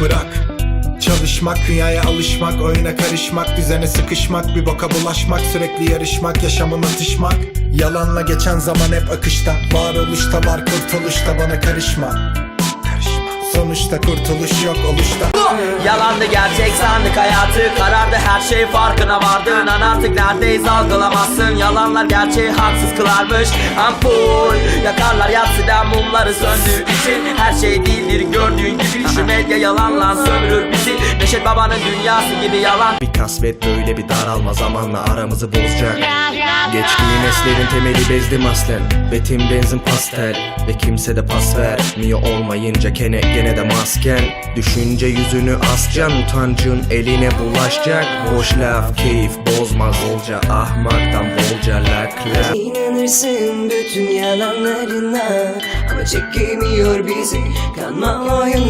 bırak. Çalışmak, dünyaya alışmak, oyuna karışmak, düzene sıkışmak, bir boka bulaşmak, sürekli yarışmak, yaşamın atışmak. Yalanla geçen zaman hep akışta, varoluşta var, kurtuluşta bana karışma. Sonuçta kurtuluş yok oluşta. Yalandı gerçek sandık hayatı Karardı her şey farkına vardın An artık neredeyiz algılamazsın. Yalanlar gerçeği haksız kılarmış. Ampul Yakarlar yatsıdan mumları söndüğü için. Her şey değildir medya yalanla sömürür bizi. Neşet babanın dünyası gibi yalan. Bir kasvet böyle bir daralma zamanla aramızı bozacak. Geçtiği neslerin temeli bezdim aslen Betim benzin pastel Ve kimse de pas vermiyor olmayınca kene gene de masken Düşünce yüzünü ascan utancın eline bulaşacak. Boş laf keyif bozmaz bolca ahmaktan bolca lak lak İnanırsın bütün yalanlarına Ama çekemiyor bizi. Kanma oyunlara